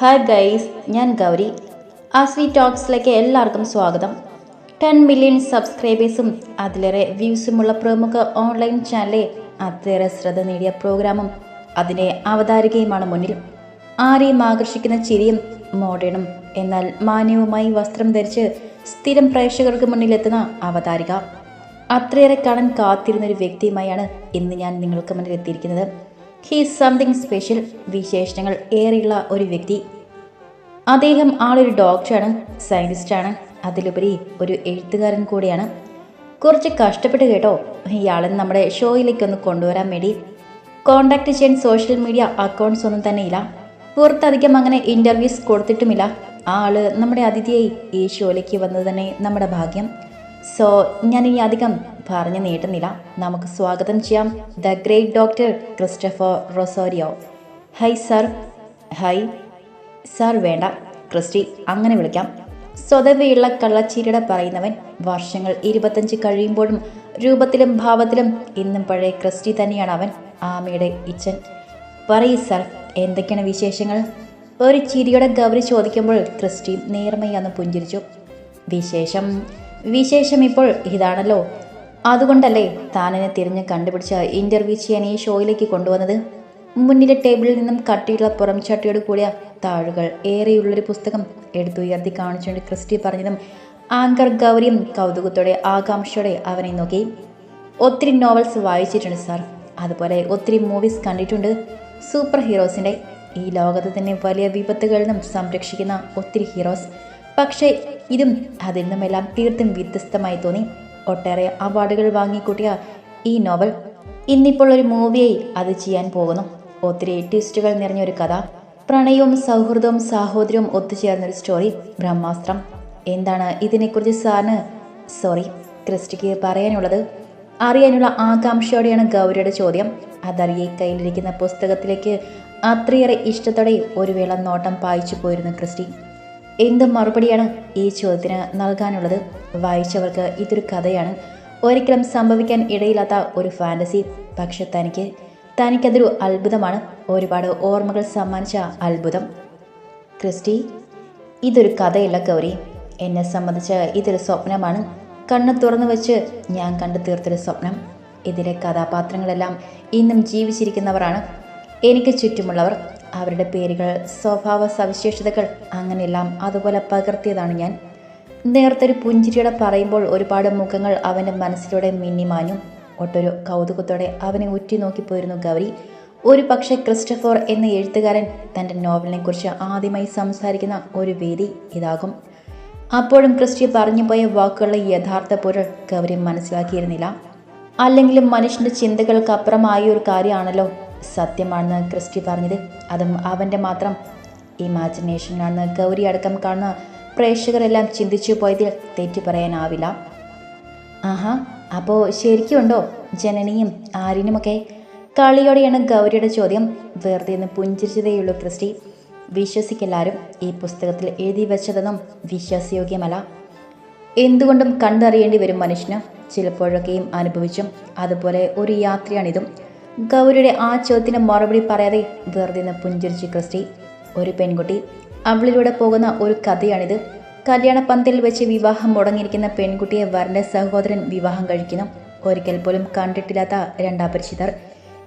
Hi guys ഞാൻ ഗൗരി. ആസ്വി ടോക്സിലേക്ക് എല്ലാവർക്കും സ്വാഗതം. ടെൻ മില്യൺ സബ്സ്ക്രൈബേഴ്സും അതിലേറെ വ്യൂസുമുള്ള പ്രമുഖ ഓൺലൈൻ ചാനലെ അത്രയേറെ ശ്രദ്ധ നേടിയ പ്രോഗ്രാമും അതിനെ അവതാരികയുമാണ് മുന്നിൽ. ആരെയും ആകർഷിക്കുന്ന ചിരിയും മോഡേണും എന്നാൽ മാന്യവുമായി വസ്ത്രം ധരിച്ച് സ്ഥിരം പ്രേക്ഷകർക്ക് മുന്നിലെത്തുന്ന അവതാരിക. അത്രയേറെ കാണാൻ കാത്തിരുന്ന ഒരു വ്യക്തിയുമായാണ് ഇന്ന് ഞാൻ നിങ്ങൾക്ക് മുന്നിൽ എത്തിയിരിക്കുന്നത് ഹീസ് സംതിങ് സ്പെഷ്യൽ വിശേഷണങ്ങൾ ഏറെയുള്ള ഒരു വ്യക്തി. അദ്ദേഹം ആളൊരു ഡോക്ടറാണ് സയന്റിസ്റ്റാണ്. അതിലുപരി ഒരു എഴുത്തുകാരൻ കൂടിയാണ്. കുറച്ച് കഷ്ടപ്പെട്ട് കേട്ടോ ഇയാളെ നമ്മുടെ ഷോയിലേക്ക് ഒന്ന് കൊണ്ടുവരാൻ വേണ്ടി. കോണ്ടാക്ട് ചെയ്യാൻ സോഷ്യൽ മീഡിയ അക്കൗണ്ട്സ് ഒന്നും തന്നെ ഇല്ല പുറത്തധികം അങ്ങനെ ഇന്റർവ്യൂസ് കൊടുത്തിട്ടുമില്ല. ആ ആൾ നമ്മുടെ അതിഥിയായി ഈ ഷോയിലേക്ക് വന്നത് തന്നെ നമ്മുടെ ഭാഗ്യം. സോ ഞാൻ ഇനി അധികം പറഞ്ഞു നീട്ടുന്നില്ല. നമുക്ക് സ്വാഗതം ചെയ്യാം. The great doctor Christopher Rosario. Hi sir. Hi. Sir വേണ്ട. ക്രിസ്റ്റി അങ്ങനെ വിളിക്കാം. സ്വതവേയുള്ള കള്ളച്ചീരട പറയുന്നവൻ വർഷങ്ങൾ ഇരുപത്തഞ്ച് കഴിയുമ്പോഴും രൂപത്തിലും ഭാവത്തിലും ഇന്നും പഴയ ക്രിസ്റ്റി തന്നെയാണ് അവൻ. ആമയുടെ ഇച്ചൻ പറയൂ സർ എന്തൊക്കെയാണ് വിശേഷങ്ങൾ? ഒരു ചിരിയുടെ ഗൗരി ചോദിക്കുമ്പോൾ ക്രിസ്റ്റി നേർമയാന്ന് പുഞ്ചിരിച്ചു. വിശേഷം? വിശേഷം ഇപ്പോൾ ഇതാണല്ലോ. അതുകൊണ്ടല്ലേ താനെന്നെ തിരിഞ്ഞ് കണ്ടുപിടിച്ച് ഇന്റർവ്യൂ ചെയ്യാൻ ഈ ഷോയിലേക്ക് കൊണ്ടുവന്നത്? മുന്നിലെ ടേബിളിൽ നിന്നും കട്ടിയുള്ള പുറം ചട്ടിയോട് കൂടിയ താഴുകൾ ഏറെയുള്ളൊരു പുസ്തകം എടുത്തുയർത്തി കാണിച്ചുകൊണ്ട് ക്രിസ്റ്റി പറഞ്ഞതും ആങ്കർ ഗൗരിയും കൗതുകത്തോടെ ആകാംക്ഷയോടെ അവനെ നോക്കി. ഒത്തിരി നോവൽസ് വായിച്ചിട്ടുണ്ട് സാർ അതുപോലെ ഒത്തിരി മൂവീസ് കണ്ടിട്ടുണ്ട്. സൂപ്പർ ഹീറോസിന്റെ ഈ ലോകത്ത് തന്നെ വലിയ വിപത്തുകളിൽ നിന്നും സംരക്ഷിക്കുന്ന ഒത്തിരി ഹീറോസ് പക്ഷേ ഇതും അതിൽ നിന്നുമെല്ലാം തീർത്തും വ്യത്യസ്തമായി തോന്നി. ഒട്ടേറെ അവാർഡുകൾ വാങ്ങിക്കൂട്ടിയ ഈ നോവൽ ഇന്നിപ്പോൾ ഒരു മൂവിയായി അത് ചെയ്യാൻ പോകുന്നു. ഒത്തിരി ട്വിസ്റ്റുകൾ നിറഞ്ഞൊരു കഥ. പ്രണയവും സൗഹൃദവും സാഹോദര്യവും ഒത്തുചേർന്നൊരു സ്റ്റോറി. ബ്രഹ്മാസ്ത്രം. എന്താണ് ഇതിനെക്കുറിച്ച് സാറിന് സോറി ക്രിസ്റ്റിക്ക് പറയാനുള്ളത്? അറിയാനുള്ള ആകാംക്ഷയോടെയാണ് ഗൗരിയുടെ ചോദ്യം. അതറിയെ കയ്യിലിരിക്കുന്ന പുസ്തകത്തിലേക്ക് അത്രയേറെ ഇഷ്ടത്തോടെ ഒരു വേള നോട്ടം പായിച്ചു പോയിരുന്നു ക്രിസ്റ്റി. എന്ത് മറുപടിയാണ് ഈ ചോദ്യത്തിന് നൽകാനുള്ളത്? വായിച്ചവർക്ക് ഇതൊരു കഥയാണ്. ഒരിക്കലും സംഭവിക്കാൻ ഇടയില്ലാത്ത ഒരു ഫാന്റസി പക്ഷെ തനിക്ക് തനിക്കതൊരു അത്ഭുതമാണ്. ഒരുപാട് ഓർമ്മകൾ സമ്മാനിച്ച അത്ഭുതം. ക്രിസ്റ്റി ഇതൊരു കഥയല്ല ഗൗരി. എന്നെ സംബന്ധിച്ച് ഇതൊരു സ്വപ്നമാണ്. കണ്ണ് തുറന്നു വെച്ച് ഞാൻ കണ്ടു തീർത്തൊരു സ്വപ്നം. ഇതിലെ കഥാപാത്രങ്ങളെല്ലാം ഇന്നും ജീവിച്ചിരിക്കുന്നവരാണ്. എനിക്ക് ചുറ്റുമുള്ളവർ അവരുടെ പേരുകൾ സ്വഭാവ സവിശേഷതകൾ അങ്ങനെയെല്ലാം അതുപോലെ പകർത്തിയതാണ് ഞാൻ. നേർത്തൊരു പുഞ്ചിരിയുടെ പറയുമ്പോൾ ഒരുപാട് മുഖങ്ങൾ അവന്റെ മനസ്സിലൂടെ മിന്നിമാഞ്ഞു ഒട്ടൊരു കൗതുകത്തോടെ അവനെ ഉറ്റുനോക്കിപ്പോയിരുന്നു ഗൗരി. ഒരു പക്ഷേ ക്രിസ്റ്റഫോർ എന്ന എഴുത്തുകാരൻ തന്റെ നോവലിനെക്കുറിച്ച് ആദ്യമായി സംസാരിക്കുന്ന ഒരു വേദി ഇതാകും. അപ്പോഴും ക്രിസ്റ്റി പറഞ്ഞു പോയ വാക്കുകളുടെ യഥാർത്ഥ പൊരുൾ ഗൗരി മനസ്സിലാക്കിയിരുന്നില്ല. അല്ലെങ്കിലും മനുഷ്യന്റെ ചിന്തകൾക്കപ്പുറമായ ഒരു കാര്യമാണല്ലോ സത്യമാണെന്ന് ക്രിസ്റ്റി പറഞ്ഞത്. അതും അവന്റെ മാത്രം ഇമാജിനേഷനാണെന്ന് ഗൗരി അടക്കം കാണുന്ന പ്രേക്ഷകരെല്ലാം ചിന്തിച്ചു പോയതിൽ തെറ്റു പറയാനാവില്ല. ആഹാ അപ്പോൾ ശരിക്കുമുണ്ടോ? ജനനിയും ആര്യനുമൊക്കെ? കളിയോടെയാണ് ഗൗരിയുടെ ചോദ്യം വെറുതെ നിന്ന് പുഞ്ചിരിച്ചതേയുള്ളൂ ക്രിസ്റ്റി. വിശ്വസിക്കെല്ലാവരും ഈ പുസ്തകത്തിൽ എഴുതി വെച്ചതെന്നും വിശ്വാസയോഗ്യമല്ല. എന്തുകൊണ്ടും കണ്ടറിയേണ്ടി വരും മനുഷ്യന്. ചിലപ്പോഴൊക്കെയും അനുഭവിച്ചും അതുപോലെ ഒരു യാത്രയാണിതും. ഗൗരിയുടെ ആ ചോദ്യത്തിന് മറുപടി പറയാതെ വെറുതെ നിന്ന് പുഞ്ചിരിച്ചു ക്രിസ്റ്റി. ഒരു പെൺകുട്ടി അവളിലൂടെ പോകുന്ന ഒരു കഥയാണിത്. കല്യാണ പന്തലിൽ വെച്ച് വിവാഹം മുടങ്ങിയിരിക്കുന്ന പെൺകുട്ടിയെ വരന്റെ സഹോദരൻ വിവാഹം കഴിക്കുന്നു. ഒരിക്കൽ പോലും കണ്ടിട്ടില്ലാത്ത രണ്ടാപരിചിതർ.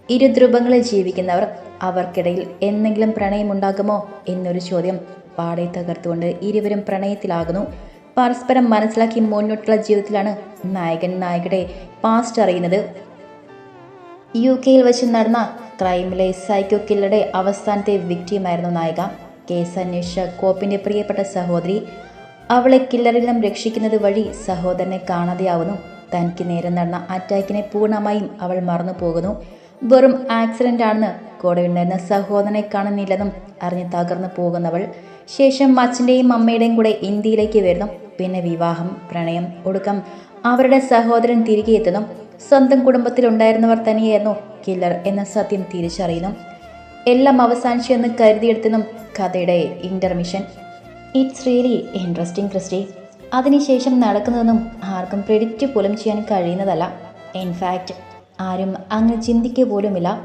ഇരു ധ്രുവങ്ങളിൽ ജീവിക്കുന്നവർ അവർക്കിടയിൽ എന്തെങ്കിലും പ്രണയമുണ്ടാകുമോ എന്നൊരു ചോദ്യം പാടെ തകർത്തുകൊണ്ട് ഇരുവരും പ്രണയത്തിലാകുന്നു. പരസ്പരം മനസ്സിലാക്കി മുന്നോട്ടുള്ള ജീവിതത്തിലാണ് നായകൻ നായകയുടെ പാസ്റ്റ് അറിയുന്നത്. യു കെയിൽ വെച്ച് നടന്ന ക്രൈമിലെ സൈക്കോ കില്ലറുടെ അവസാനത്തെ വിക്ടിയുമായിരുന്നു നായിക. കേസ് അന്വേഷിച്ച കോപ്പിന്റെ പ്രിയപ്പെട്ട സഹോദരി അവളെ കില്ലറിൽ നിന്നും രക്ഷിക്കുന്നത് വഴി സഹോദരനെ കാണാതെയാവുന്നു. തനിക്ക് നേരെ നടന്ന അറ്റാക്കിനെ പൂർണമായും അവൾ മറന്നു പോകുന്നു വെറും ആക്സിഡന്റ് ആണെന്ന് കൂടെ ഉണ്ടായിരുന്ന സഹോദരനെ കാണുന്നില്ലെന്നും അറിഞ്ഞ് തകർന്നു പോകുന്നവൾ. ശേഷം അച്ഛന്റെയും അമ്മയുടെയും കൂടെ ഇന്ത്യയിലേക്ക് വരുന്നു. പിന്നെ വിവാഹം പ്രണയം ഒടുക്കം. അവരുടെ സഹോദരൻ തിരികെ എത്തുന്നു. സ്വന്തം കുടുംബത്തിലുണ്ടായിരുന്നവർ തന്നെയായിരുന്നു കില്ലർ എന്ന സത്യം തിരിച്ചറിയുന്നു. എല്ലാം അവസാനിച്ചു എന്ന് കരുതിയെടുത്തും കഥയുടെ intermission it's really interesting Christy അതിനുശേഷം നടക്കുന്നതൊന്നും ആർക്കും പ്രെഡിക്റ്റ് പോലും ചെയ്യാൻ കഴിയുന്നതല്ല. ഇൻഫാക്റ്റ് ആരും അങ്ങനെ ചിന്തിക്കുക പോലുമില്ല.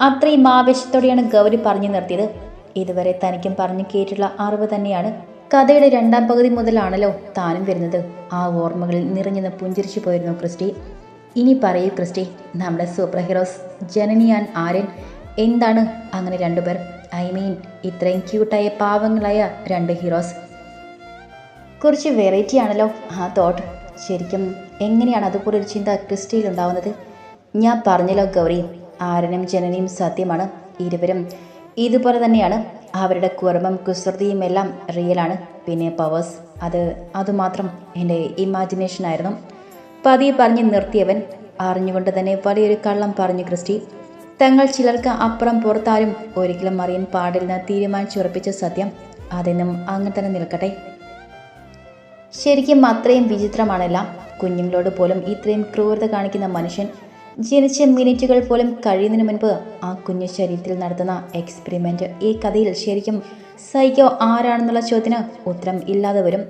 അത്രയും ആവേശത്തോടെയാണ് ഗൗരി പറഞ്ഞു നിർത്തിയത്. ഇതുവരെ തനിക്കും പറഞ്ഞു കേട്ടിട്ടുള്ള അറിവ് തന്നെയാണ്. കഥയുടെ രണ്ടാം പകുതി മുതലാണല്ലോ താനും വരുന്നത്. ആ ഓർമ്മകളിൽ നിറഞ്ഞെന്ന് പുഞ്ചിരിച്ചു പോയിരുന്നു ക്രിസ്റ്റി. ഇനി പറയൂ ക്രിസ്റ്റി നമ്മുടെ super heroes Janani and Aryan എന്താണ് അങ്ങനെ രണ്ടുപേർ? ഐ മീൻ ഇത്രയും ക്യൂട്ടായ പാവങ്ങളായ രണ്ട് ഹീറോസ് കുറച്ച് വെറൈറ്റി ആണല്ലോ ആ തോട്ട് ശരിക്കും എങ്ങനെയാണ് അതുപോലെ ഒരു ചിന്ത ക്രിസ്റ്റിയിൽ ഉണ്ടാവുന്നത്? ഞാൻ പറഞ്ഞല്ലോ ഗൗരി ആരനും ജനനിയും സത്യമാണ്. ഇരുവരും ഇതുപോലെ തന്നെയാണ്. അവരുടെ കുർമ്മം കുസൃതിയും എല്ലാം റിയലാണ് പിന്നെ പവേഴ്സ് അത് അതുമാത്രം എന്റെ ഇമാജിനേഷൻ ആയിരുന്നു. പതിയെ പറഞ്ഞ് നിർത്തിയവൻ അറിഞ്ഞുകൊണ്ട് തന്നെ വലിയൊരു കള്ളം പറഞ്ഞു ക്രിസ്റ്റി തങ്ങൾ ചിലർക്ക് അപ്പുറം പുറത്താരും ഒരിക്കലും അറിയാൻ പാടില്ലെന്ന് തീരുമാനിച്ചുറപ്പിച്ച സത്യം അതെന്നും അങ്ങനെ തന്നെ നിൽക്കട്ടെ. ശരിക്കും അത്രയും വിചിത്രമാണെല്ലാം കുഞ്ഞുങ്ങളോട് പോലും ഇത്രയും ക്രൂരത കാണിക്കുന്ന മനുഷ്യൻ ജനിച്ച മിനിറ്റുകൾ പോലും കഴിയുന്നതിന് മുൻപ് ആ കുഞ്ഞു ശരീരത്തിൽ നടത്തുന്ന എക്സ്പെരിമെന്റ് ഈ കഥയിൽ ശരിക്കും സൈക്കോ ആരാണെന്നുള്ള ചോദ്യത്തിന് ഉത്തരം ഇല്ലാതെ വരും.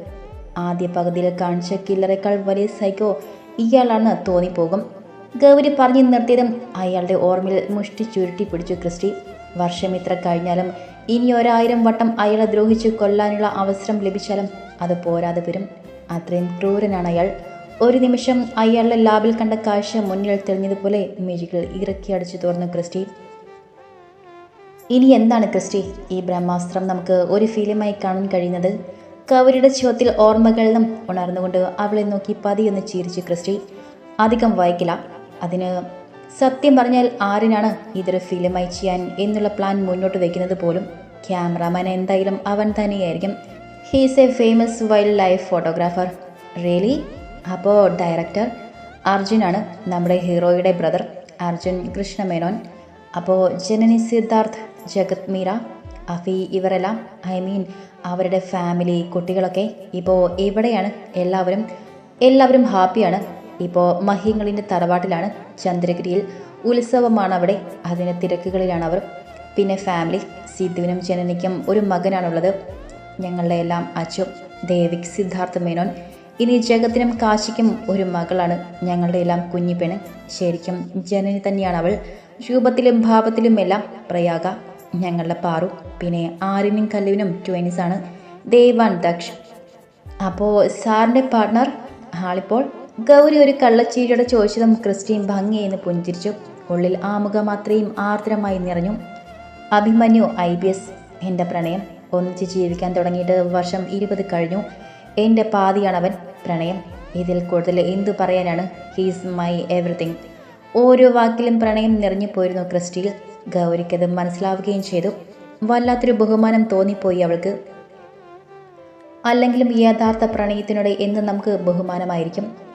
ആദ്യ പകുതിയിൽ കാണിച്ച കില്ലറേക്കാൾ വലിയ സൈക്കോ ഇയാളാണെന്ന് തോന്നിപ്പോകും. ഗൗരി പറഞ്ഞു നിർത്തിയതും അയാളുടെ ഓർമ്മയിൽ മുഷ്ടി ചുരുട്ടി പിടിച്ചു ക്രിസ്റ്റി. വർഷം ഇത്ര കഴിഞ്ഞാലും ഇനി ഒരായിരം വട്ടം അയാളെ ദ്രോഹിച്ച് കൊല്ലാനുള്ള അവസരം ലഭിച്ചാലും അത് പോരാതെ വരും. അത്രയും ക്രൂരനാണ് അയാൾ. ഒരു നിമിഷം അയാളുടെ ലാബിൽ കണ്ട കാഴ്ച മുന്നിൽ തെളിഞ്ഞതുപോലെ മിഴികൾ ഇറക്കി അടിച്ചു തുറന്നു ക്രിസ്റ്റി. ഇനി എന്താണ് ക്രിസ്റ്റി ഈ ബ്രഹ്മാസ്ത്രം നമുക്ക് ഒരു ഫിലിമായി കാണാൻ കഴിയുന്നത്? കവരിയുടെ ചോത്തിൽ ഓർമ്മകളിലും ഉണർന്നുകൊണ്ട് അവളെ നോക്കി പതിയൊന്ന് ചിരിച്ചു ക്രിസ്റ്റി. അധികം വായിക്കില്ല അതിന് സത്യം പറഞ്ഞാൽ ആരിനാണ് ഇതൊരു ഫിലിമായി ചെയ്യാൻ എന്നുള്ള പ്ലാൻ മുന്നോട്ട് വയ്ക്കുന്നത് പോലും? ക്യാമറാമാൻ എന്തായാലും അവൻ തന്നെയായിരിക്കും. He's a famous wild life photographer really അപ്പോൾ ഡയറക്ടർ അർജുനാണ് നമ്മുടെ ഹീറോയുടെ ബ്രദർ അർജുൻ കൃഷ്ണമേനോൻ. അപ്പോൾ ജനനി സിദ്ധാർത്ഥ് ജഗത് മീര അഫി ഇവരെല്ലാം ഐ മീൻ അവരുടെ ഫാമിലി കുട്ടികളൊക്കെ ഇപ്പോൾ എവിടെയാണ്? എല്ലാവരും എല്ലാവരും ഹാപ്പിയാണ് ഇപ്പോൾ മഹിങ്ങളിന്റെ തറവാട്ടിലാണ് ചന്ദ്രഗിരിയിൽ ഉത്സവമാണ് അവിടെ അതിന്റെ തിരക്കുകളിലാണ് അവർ പിന്നെ ഫാമിലി സിദ്ധുവിനും ജനനിക്കും ഒരു മകനാണുള്ളത്. ഞങ്ങളുടെ എല്ലാം അച്ഛൻ ദേവിക് സിദ്ധാർത്ഥ മേനോൻ. ഇനി ജഗത്തിനും കാശിക്കും ഒരു മകളാണ് ഞങ്ങളുടെ എല്ലാം കുഞ്ഞിപ്പെണ് ശരിക്കും ജനനി തന്നെയാണ് അവൾ രൂപത്തിലും ഭാവത്തിലും എല്ലാം പ്രയാഗ ഞങ്ങളുടെ പാറു. പിന്നെ ആര്യനും കല്ലുവിനും ട്വൻസാണ് ദേവാൻ ദക്ഷ്. അപ്പോൾ സാറിന്റെ പാർട്ട്ണർ ആളിപ്പോൾ ഗൗരി ഒരു കള്ളച്ചീരിയുടെ ചോദിച്ചതും ക്രിസ്റ്റീൻ ഭംഗിയെന്ന് പുഞ്ചിരിച്ചു. ഉള്ളിൽ ആമുഖം അത്രയും ആർദ്രമായി നിറഞ്ഞു. അഭിമന്യു ഐ ബി എസ് എന്റെ പ്രണയം. ഒന്നിച്ച് ജീവിക്കാൻ തുടങ്ങിയിട്ട് വർഷം ഇരുപത് കഴിഞ്ഞു. എന്റെ പാതിയാണവൻ പ്രണയം. ഇതിൽ കൂടുതൽ എന്തു പറയാനാണ്? ഹീസ് മൈ എവറിത്തിങ് ഓരോ വാക്കിലും പ്രണയം നിറഞ്ഞു പോയിരുന്നു ക്രിസ്റ്റിയിൽ. ഗൗരിക്കത് മനസ്സിലാവുകയും ചെയ്തു. വല്ലാത്തൊരു ബഹുമാനം തോന്നിപ്പോയി അവൾക്ക്. അല്ലെങ്കിലും യഥാർത്ഥ പ്രണയത്തിനോട് എന്ന് നമുക്ക് ബഹുമാനമായിരിക്കും?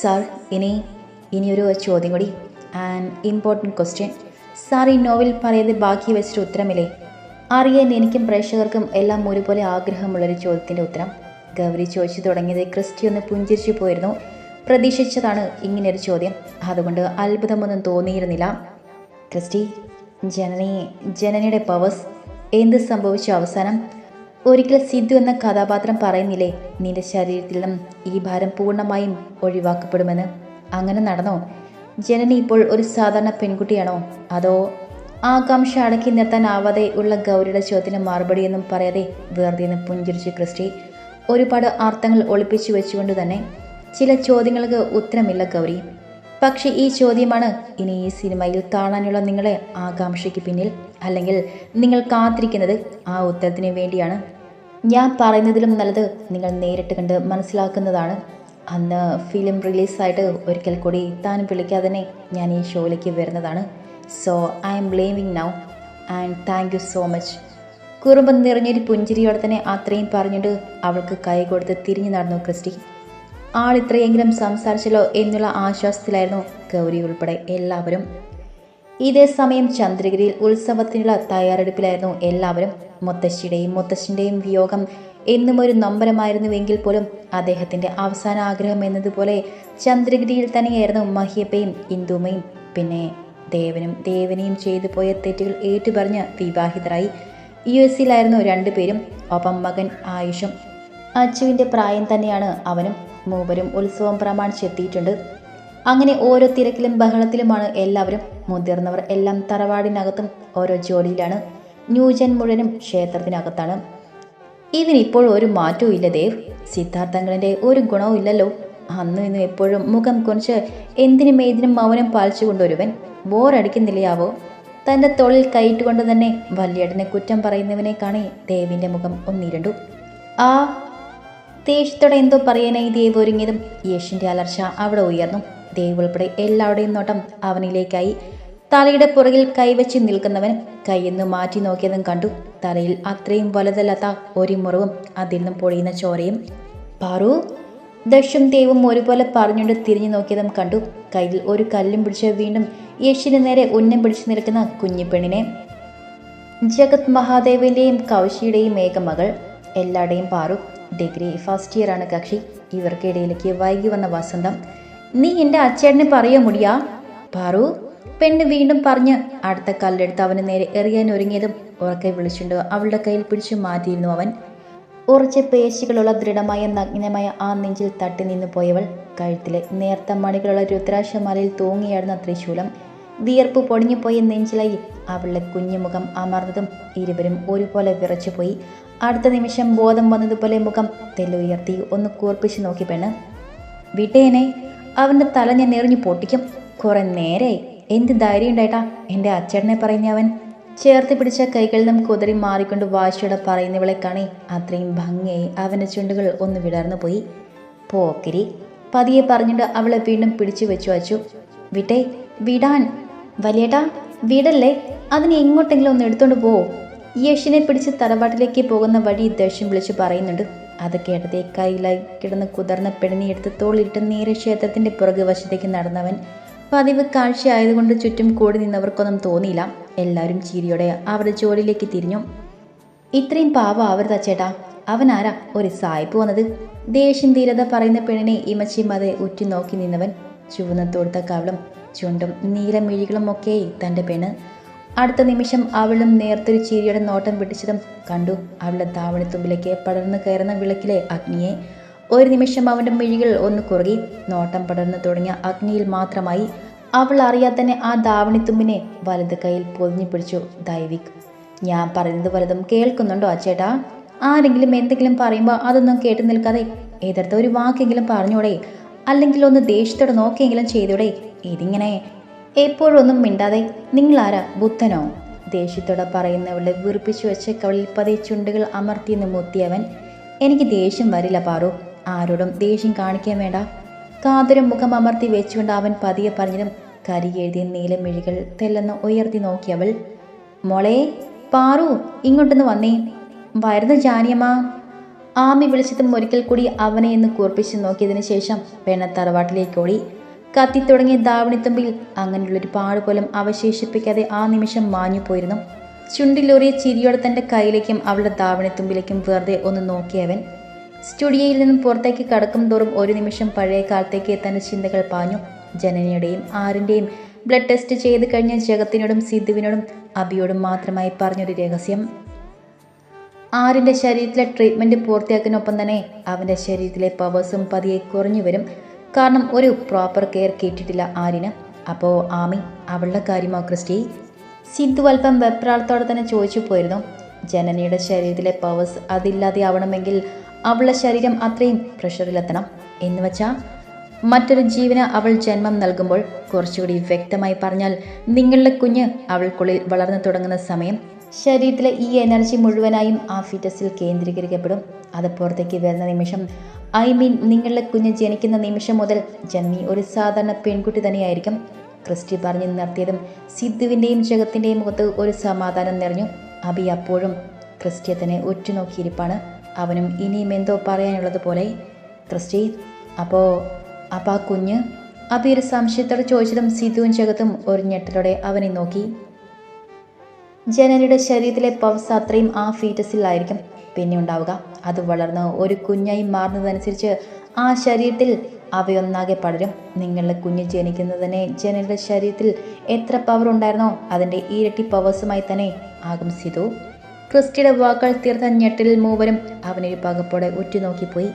സാർ ഇനി ഇനിയൊരു ചോദ്യം കൂടി. ആൻഡ് ഇമ്പോർട്ടന്റ് ക്വസ്റ്റ്യൻ സാർ ഈ നോവൽ പറയുന്നത് ബാക്കി വെച്ചിട്ട് ഉത്തരമില്ലേ? അറിയാൻ എനിക്കും പ്രേക്ഷകർക്കും എല്ലാം ഒരുപോലെ ആഗ്രഹമുള്ളൊരു ചോദ്യത്തിന്റെ ഉത്തരം. ഗൗരി ചോദിച്ചു തുടങ്ങിയത് ക്രിസ്റ്റി ഒന്ന് പുഞ്ചിരിച്ചു പോയിരുന്നു. പ്രതീക്ഷിച്ചതാണ് ഇങ്ങനെയൊരു ചോദ്യം. അതുകൊണ്ട് അത്ഭുതമൊന്നും തോന്നിയിരുന്നില്ല. ക്രിസ്റ്റി ജനനി ജനനിയുടെ പവേഴ്സ് എന്ത് സംഭവിച്ചു അവസാനം? ഒരിക്കൽ സിദ്ധു എന്ന കഥാപാത്രം പറയുന്നില്ലേ? നിന്റെ ശരീരത്തിൽ നിന്നും ഈ ഭാരം പൂർണമായും ഒഴിവാക്കപ്പെടുമെന്ന്. അങ്ങനെ നടന്നോ? ജനനി ഇപ്പോൾ ഒരു സാധാരണ പെൺകുട്ടിയാണോ? അതോ ആകാംക്ഷ അടക്കി നിർത്താനാവാതെ ഉള്ള ഗൗരിയുടെ ചോദ്യത്തിന് മറുപടിയൊന്നും പറയാതെ വെറുതെ നിന്ന് പുഞ്ചിരിച്ചു ക്രിസ്റ്റി ഒരുപാട് അർത്ഥങ്ങൾ ഒളിപ്പിച്ചു വെച്ചുകൊണ്ട് തന്നെ ചില ചോദ്യങ്ങൾക്ക് ഉത്തരമില്ല ഗൗരി. പക്ഷേ ഈ ചോദ്യമാണ് ഇനി ഈ സിനിമയിൽ കാണാനുള്ള നിങ്ങളെ ആകാംക്ഷയ്ക്ക് പിന്നിൽ അല്ലെങ്കിൽ നിങ്ങൾ കാത്തിരിക്കുന്നത് ആ ഉത്തരത്തിന് വേണ്ടിയാണ്. ഞാൻ പറയുന്നതിലും നല്ലത് നിങ്ങൾ നേരിട്ട് കണ്ട് മനസ്സിലാക്കുന്നതാണ്. അന്ന് ഫിലിം റിലീസായിട്ട് ഒരിക്കൽ കൂടി താൻ വിളിക്കാതെ ഞാൻ ഈ ഷോയിലേക്ക് വരുന്നതാണ്. So I'm blaming now and thank you so much കുറുമ്പം നിറഞ്ഞൊരു പുഞ്ചിരിയോടെ തന്നെ അത്രയും പറഞ്ഞിട്ട് അവൾക്ക് കൈ കൊടുത്ത് തിരിഞ്ഞു നടന്നു ക്രിസ്റ്റി. ആൾ ഇത്രയെങ്കിലും സംസാരിച്ചല്ലോ എന്നുള്ള ആശ്വാസത്തിലായിരുന്നു ഗൗരി ഉൾപ്പെടെ എല്ലാവരും. ഇതേ സമയം ചന്ദ്രഗിരിയിൽ ഉത്സവത്തിനുള്ള തയ്യാറെടുപ്പിലായിരുന്നു എല്ലാവരും. മുത്തശ്ശിയുടെയും മുത്തശ്ശിന്റെയും വിയോഗം എന്നും ഒരു നൊമ്പരമായിരുന്നുവെങ്കിൽ പോലും അദ്ദേഹത്തിന്റെ അവസാന ആഗ്രഹം എന്നതുപോലെ ചന്ദ്രഗിരിയിൽ തന്നെയായിരുന്നു മഹിയപ്പയും ഇന്ദുമയും. പിന്നെ ദേവനും ദേവനെയും ചെയ്തു പോയ തെറ്റുകൾ ഏറ്റുപറഞ്ഞ് വിവാഹിതരായി യു എസിലായിരുന്നു രണ്ടുപേരും ഒപ്പം മകൻ ആയുഷും അച്ചുവിന്റെ പ്രായം തന്നെയാണ് അവനും. മൂവരും ഉത്സവം പ്രമാണിച്ചെത്തിയിട്ടുണ്ട് അങ്ങനെ ഓരോ തിരക്കിലും ബഹളത്തിലുമാണ് എല്ലാവരും മുതിർന്നവർ. എല്ലാം തറവാടിനകത്തും ഓരോ ജോലിയിലാണ്. ന്യൂജൻ മുഴുവനും ക്ഷേത്രത്തിനകത്താണ്. ഇവനിപ്പോൾ ഒരു മാറ്റവും ഇല്ല ദേവ്. സിദ്ധാർത്ഥങ്ങളുടെ ഒരു ഗുണവും ഇല്ലല്ലോ. അന്നും ഇന്നും എപ്പോഴും മുഖം കുറിച്ച് എന്തിനും ഏതിനും മൗനം പാലിച്ചുകൊണ്ടൊരുവൻ ബോറടിക്കുന്നില്ലയാവോ തന്റെ തൊഴിൽ കയറ്റുകൊണ്ട് തന്നെ വല്യേട്ടനെ കുറ്റം പറയുന്നവനെ കാണി ദേവിന്റെ മുഖം ഒന്നിരണ്ടു ആ ദേഷ്യത്തോടെ എന്തോ പറയാനായി ദേവ് ഒരുങ്ങിയതും യേശിന്റെ അലർച്ച അവിടെ ഉയർന്നു. ദേവ് ഉൾപ്പെടെ എല്ലാവരുടെയും നോട്ടം അവനിലേക്കായി. തലയുടെ പുറകിൽ കൈവച്ച് നിൽക്കുന്നവൻ കൈയെന്ന് മാറ്റി നോക്കിയതും കണ്ടു. തലയിൽ അത്രയും വലുതല്ലാത്ത ഒരു മുറിവും അതിൽ നിന്നും പൊഴിയുന്ന ചോരയും. പാറു ദശും ദേവും ഒരുപോലെ പറഞ്ഞുകൊണ്ട് തിരിഞ്ഞു നോക്കിയതും കണ്ടു. കയ്യിൽ ഒരു കല്ലും പിടിച്ച് വീണ്ടും യശിന് നേരെ ഉന്നം പിടിച്ചു നിൽക്കുന്ന കുഞ്ഞിപ്പെണ്ണിനെ ജഗത് മഹാദേവിന്റെയും കൗശിയുടെയും ഏകമകൾ എല്ലാവരുടെയും പാറു. ഡിഗ്രി ഫസ്റ്റ് ഇയർ ആണ് കക്ഷി. ഇവർക്കിടയിലേക്ക് വൈകി വന്ന വസന്തം. നീ എന്റെ അച്ചേട്ടനെ പറയോ മുടിയാ? പാറു പെണ്ണ് വീണ്ടും പറഞ്ഞ് അടുത്ത കല്ലെടുത്ത് അവന് നേരെ എറിയാൻ ഒരുങ്ങിയതും ഉറക്കെ വിളിച്ചുകൊണ്ട് അവളുടെ കയ്യിൽ പിടിച്ചു മാറ്റിയിരുന്നു അവൻ. ഉറച്ച പേശികളുള്ള ദൃഢമായ നഗ്നമായ ആ നെഞ്ചിൽ തട്ടി നിന്നു പോയവൾ കഴുത്തിലെ നേർത്ത മണികളുള്ള രുദ്രാശമാലയിൽ തൂങ്ങിയാടുന്ന ത്രിശൂലം. വിയർപ്പ് പൊടിഞ്ഞുപോയ നെഞ്ചിലായി അവളുടെ കുഞ്ഞുമുഖം അമർന്നതും ഇരുവരും ഒരുപോലെ വിറച്ചുപോയി അടുത്ത നിമിഷം ബോധം വന്നതുപോലെ മുഖം തെല്ലുയർത്തി ഒന്ന് കൂർപ്പിച്ചു നോക്കി പെണ്ണ്. വിട്ടേനെ അവന്റെ തല ഞാൻ എറിഞ്ഞു പൊട്ടിക്കും. കുറെ നേരായി. എന്ത് ധൈര്യം ഉണ്ടായിട്ടാ എന്റെ അച്ചടനെ പറയുന്ന അവൻ? ചേർത്ത് പിടിച്ച കൈകളിൽ നിന്നും കുതിരി മാറിക്കൊണ്ട് വാശിയോടെ പറയുന്നവളെ കാണി അത്രയും ഭംഗിയായി അവന്റെ ചുണ്ടുകൾ ഒന്ന് വിടർന്നു പോയി. പോക്കിരി. പതിയെ പറഞ്ഞിട്ട് അവളെ വീണ്ടും പിടിച്ചു വെച്ചു വച്ചു. വിട്ടേ വിടാൻ. വലിയേട്ടാ വിടല്ലേ? അതിനെ എങ്ങോട്ടെങ്കിലും ഒന്ന് എടുത്തോണ്ട് പോവോ യഷിനെ പിടിച്ച് തറവാട്ടിലേക്ക് പോകുന്ന വഴി ദേഷ്യം വിളിച്ച് പറയുന്നുണ്ട്. അത് കേട്ടതേ കയ്യിലായി കിടന്ന് കുതിർന്ന പിടഞ്ഞെടുത്ത് തോളിട്ട് നേരെ ക്ഷേത്രത്തിന്റെ പുറകു വശത്തേക്ക് നടന്നവൻ. പതിവ് കാഴ്ചയായതുകൊണ്ട് ചുറ്റും കൂടി നിന്നവർക്കൊന്നും തോന്നിയില്ല. എല്ലാവരും ചിരിയോടെ അവരുടെ ജോലിയിലേക്ക് തിരിഞ്ഞു. ഇത്രയും പാവം ആവരുതാ ചേട്ടാ അവൻ ആരാ? ഒരു സായിപ്പ് വന്നത്. ദേഷ്യം തീരത പറയുന്ന പെണ്ണിനെ ഇമച്ചിമതെ ഉറ്റു നോക്കി നിന്നവൻ. ചുവന്ന തൊടുത്ത കവളും ചുണ്ടും നീലമിഴികളും ഒക്കെ തന്റെ പെണ്ണ്. അടുത്ത നിമിഷം അവളും നേർത്തൊരു ചിരിയുടെ നോട്ടം പിടിച്ചതും കണ്ടു. അവളുടെ താവണിത്തുമ്പിലേക്ക് പടർന്നു കയറുന്ന വിളക്കിലെ അഗ്നിയെ. ഒരു നിമിഷം അവന്റെ മിഴികൾ ഒന്ന് കുറുകി നോട്ടം പടർന്നു തുടങ്ങിയ അഗ്നിയിൽ മാത്രമായി അവൾ അറിയാതെ തന്നെ ആ ദാവണിത്തുമ്പിനെ വലത് കൈയിൽ പൊതിഞ്ഞു പിടിച്ചു. ദൈവിക് ഞാൻ പറയുന്നത് വലതും കേൾക്കുന്നുണ്ടോ അച്ചേട്ടാ? ആരെങ്കിലും എന്തെങ്കിലും പറയുമ്പോൾ അതൊന്നും കേട്ടു നിൽക്കാതെ എതിർത്ത ഒരു വാക്കെങ്കിലും പറഞ്ഞൂടെ? അല്ലെങ്കിൽ ഒന്ന് ദേഷ്യത്തോടെ നോക്കിയെങ്കിലും ചെയ്തൂടെ? ഇതിങ്ങനെ എപ്പോഴൊന്നും മിണ്ടാതെ നിങ്ങളാരാ ബുദ്ധനോ? ദേഷ്യത്തോടെ പറയുന്നവളെ വീർപ്പിച്ചു വെച്ച കവളിൽ പതിയെ ചുണ്ടുകൾ അമർത്തിയെന്ന് മുത്തിയവൻ എനിക്ക് ദേഷ്യം വരില്ല പാറു. ആരോടും ദേഷ്യം കാണിക്കാൻ വേണ്ട. കാതുരം മുഖം അമർത്തി വെച്ചുകൊണ്ട് അവൻ പതിയെ പറഞ്ഞതും കരിയെഴുതിയ നീലമിഴികൾ തെല്ലെന്ന് ഉയർത്തി നോക്കിയവൾ മോളെ പാറു ഇങ്ങോട്ടൊന്ന് വന്നേ. വരുന്ന ജാനിയമ്മ. ആമി വിളിച്ചതും ഒരിക്കൽ കൂടി അവനെ എന്ന് കൂർപ്പിച്ച് നോക്കിയതിനു ശേഷം പെണ്ണ തറവാട്ടിലേക്ക് ഓടി. കത്തിത്തുടങ്ങിയ ദാവണിത്തുമ്പിൽ അങ്ങനെയുള്ളൊരു പാട് പോലും അവശേഷിപ്പിക്കാതെ ആ നിമിഷം മാഞ്ഞു പോയിരുന്നു. ചുണ്ടിലൂറിയ ചിരിയോടെ തന്റെ കയ്യിലേക്കും അവളുടെ ദാവണിത്തുമ്പിലേക്കും വെറുതെ ഒന്ന് നോക്കിയവൻ സ്റ്റുഡിയോയിൽ നിന്നും പുറത്തേക്ക് കടക്കും തോറും ഒരു നിമിഷം പഴയ കാലത്തേക്ക് തന്റെ ചിന്തകൾ പാഞ്ഞു. ജനനയുടെയും ആരിന്റെയും ബ്ലഡ് ടെസ്റ്റ് ചെയ്ത് കഴിഞ്ഞ ജഗത്തിനോടും സിദ്ധുവിനോടും അബിയോടും മാത്രമായി പറഞ്ഞൊരു രഹസ്യം. ആരിന്റെ ശരീരത്തിലെ ട്രീറ്റ്മെന്റ് പൂർത്തിയാക്കുന്നൊപ്പം തന്നെ അവന്റെ ശരീരത്തിലെ പവേഴ്സും പതിയെ കുറഞ്ഞു വരും. കാരണം ഒരു പ്രോപ്പർ കെയർ കിട്ടിയിട്ടില്ല ആരിന്. അപ്പോൾ ആമി അവളുടെ കാര്യമോ ക്രിസ്റ്റി സിദ്ധു അല്പം വെപ്രാളത്തോടെ തന്നെ ചോദിച്ചു പോയിരുന്നു. ജനനിയുടെ ശരീരത്തിലെ പവേഴ്സ് അതില്ലാതെ ആവണമെങ്കിൽ അവളുടെ ശരീരം അത്രയും പ്രഷറിലെത്തണം എന്ന് വെച്ചാൽ മറ്റൊരു ജീവന് അവൾ ജന്മം നൽകുമ്പോൾ കുറച്ചുകൂടി വ്യക്തമായി പറഞ്ഞാൽ നിങ്ങളുടെ കുഞ്ഞ് അവൾക്കുള്ളിൽ വളർന്നു തുടങ്ങുന്ന സമയം ശരീരത്തിലെ ഈ എനർജി മുഴുവനായും ആ ഫിറ്റസിൽ കേന്ദ്രീകരിക്കപ്പെടും. അത് പുറത്തേക്ക് വരുന്ന നിമിഷം ഐ മീൻ നിങ്ങളുടെ കുഞ്ഞ് ജനിക്കുന്ന നിമിഷം മുതൽ ജന്മി ഒരു സാധാരണ പെൺകുട്ടി തന്നെയായിരിക്കും. ക്രിസ്റ്റി പറഞ്ഞു നിർത്തിയതും സിദ്ധുവിന്റെയും ജഗത്തിന്റെയും മുഖത്ത് ഒരു സമാധാനം നിറഞ്ഞു. അബി അപ്പോഴും ക്രിസ്റ്റിയെ തന്നെ ഉറ്റുനോക്കിയിരിപ്പാണ്. അവനും ഇനിയും എന്തോ പറയാനുള്ളത് പോലെ ക്രിസ്റ്റി അപ്പോൾ അപ്പോൾ ആ കുഞ്ഞ്? അബി ഒരു സംശയത്തോടെ ചോദിച്ചതും സിദ്ധുവും ജഗത്തും ഒരു ഞെട്ടലോടെ അവനെ നോക്കി. ജനലിയുടെ ശരീരത്തിലെ പവസ് അത്രയും ആ ഫീറ്റസിലായിരിക്കും പിന്നെ ഉണ്ടാവുക. അത് വളർന്ന് ഒരു കുഞ്ഞായി മാറുന്നതനുസരിച്ച് ആ ശരീരത്തിൽ അവയൊന്നാകെ പടരും. നിങ്ങളുടെ കുഞ്ഞ് ജനിക്കുന്നതിനെ ജനങ്ങളുടെ ശരീരത്തിൽ എത്ര പവർ ഉണ്ടായിരുന്നോ അതിന്റെ ഇരട്ടി പവേഴ്സുമായി തന്നെ ആകും സിതു ക്രിസ്റ്റിയുടെ വാക്കുകൾ തീർത്ത ഞെട്ടലിൽ മൂവരും അവനൊരു പകപ്പോടെ ഉറ്റുനോക്കിപ്പോയി.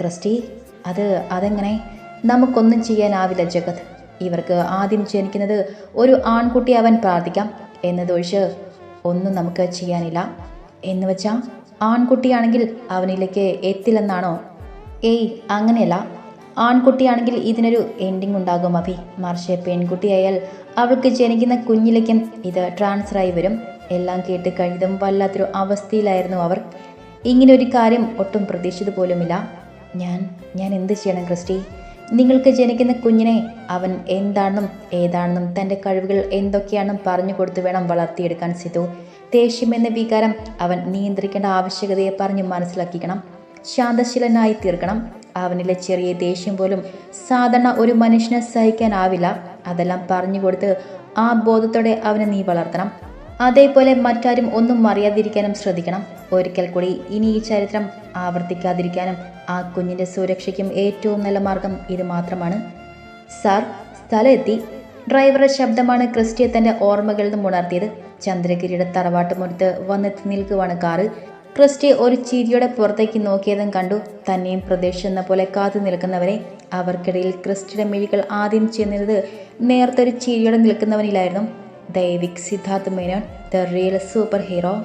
ക്രിസ്റ്റി അത് അതെങ്ങനെ? നമുക്കൊന്നും ചെയ്യാനാവില്ല ജഗത്. ഇവർക്ക് ആദ്യം ജനിക്കുന്നത് ഒരു ആൺകുട്ടി അവൻ പ്രാർത്ഥിക്കാം. എന്നതൊഴിച്ച് ഒന്നും നമുക്ക് ചെയ്യാനില്ല. എന്ന് വെച്ചാൽ ആൺകുട്ടിയാണെങ്കിൽ അവനിലേക്ക് എത്തില്ലെന്നാണോ? ഏയ് അങ്ങനെയല്ല. ആൺകുട്ടിയാണെങ്കിൽ ഇതിനൊരു എൻഡിങ് ഉണ്ടാകും അഭി. മറിച്ച് പെൺകുട്ടിയായാൽ അവൾക്ക് ജനിക്കുന്ന കുഞ്ഞിലേക്കും ഇത് ട്രാൻസ്ഫറായി വരും. എല്ലാം കേട്ട് കഴിഞ്ഞതും വല്ലാത്തൊരു അവസ്ഥയിലായിരുന്നു അവർ. ഇങ്ങനെ ഒരു കാര്യം ഒട്ടും പ്രതീക്ഷിച്ചത് പോലുമില്ല. ഞാൻ ഞാൻ എന്ത് ചെയ്യണം ക്രിസ്റ്റി? നിങ്ങൾക്ക് ജനിക്കുന്ന കുഞ്ഞിനെ അവൻ എന്താണെന്നും ഏതാണെന്നും തന്റെ കഴിവുകൾ എന്തൊക്കെയാണെന്നും പറഞ്ഞു കൊടുത്തു വേണം വളർത്തിയെടുക്കാൻ സിധു ദേഷ്യം എന്ന വികാരം അവൻ നിയന്ത്രിക്കേണ്ട ആവശ്യകതയെ പറഞ്ഞ് മനസ്സിലാക്കിക്കണം. ശാന്തശീലനായി തീർക്കണം. അവനിലെ ചെറിയ ദേഷ്യം പോലും സാധാരണ ഒരു മനുഷ്യനെ സഹിക്കാനാവില്ല. അതെല്ലാം പറഞ്ഞു കൊടുത്ത് ആ ബോധത്തോടെ അവനെ നീ വളർത്തണം. അതേപോലെ മറ്റാരും ഒന്നും അറിയാതിരിക്കാനും ശ്രദ്ധിക്കണം. ഒരിക്കൽ കൂടി ഇനി ഈ ചരിത്രം ആവർത്തിക്കാതിരിക്കാനും ആ കുഞ്ഞിന്റെ സുരക്ഷയ്ക്കും ഏറ്റവും നല്ല മാർഗം ഇത് മാത്രമാണ്. സാർ സ്ഥലം എത്തി. ഡ്രൈവറുടെ ശബ്ദമാണ് ക്രിസ്റ്റിയെ തന്റെ ഓർമ്മകളിൽ നിന്നും ഉണർത്തിയത്. ചന്ദ്രഗിരിയുടെ തറവാട്ടുമുറത്ത് വന്നെത്തി നിൽക്കുവാണ് കാറ്. ക്രിസ്റ്റി ഒരു ചിരിയോടെ പുറത്തേക്ക് നോക്കിയതും കണ്ടു. തന്നെയും പ്രതീക്ഷിച്ചെന്ന പോലെ കാത്തു നിൽക്കുന്നവരെ. അവർക്കിടയിൽ ക്രിസ്റ്റിയുടെ മിഴികൾ ആദ്യം ചെന്നിരുന്നത് നേരത്തെ ഒരു ചിരിയോടെ നിൽക്കുന്നവനിലായിരുന്നു. Daivik Siddharth Menon the real super hero.